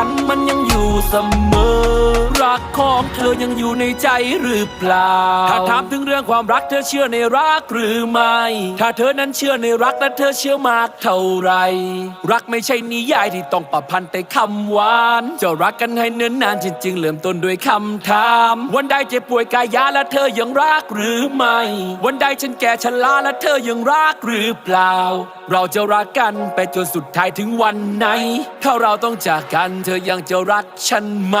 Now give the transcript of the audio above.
ันมันยังอยู่เสมอ รักของเธอยังอยู่ในใจหรือเปล่า ถ้าถามถึงเรื่องความรักเธอเชื่อในรักหรือไม่ ถ้าเธอนั้นเชื่อในรักและเธอเชื่อมากเท่าไร รักไม่ใช่นิยายที่ต้องประพันธ์แต่คำหวาน จะรักกันให้เนิ่นนานจริง ๆ เริ่มต้นด้วยคำถาม วันใดเจ็บป่วยกายยาและเธอยังรักหรือไม่ วันใดฉันแก่ชราและเธอยังรักหรือเปล่า เราจะรักกันไปจนสุดท้ายถึงวันไหน ถ้าเราต้องจากกันเธอยังจะรักฉันไหม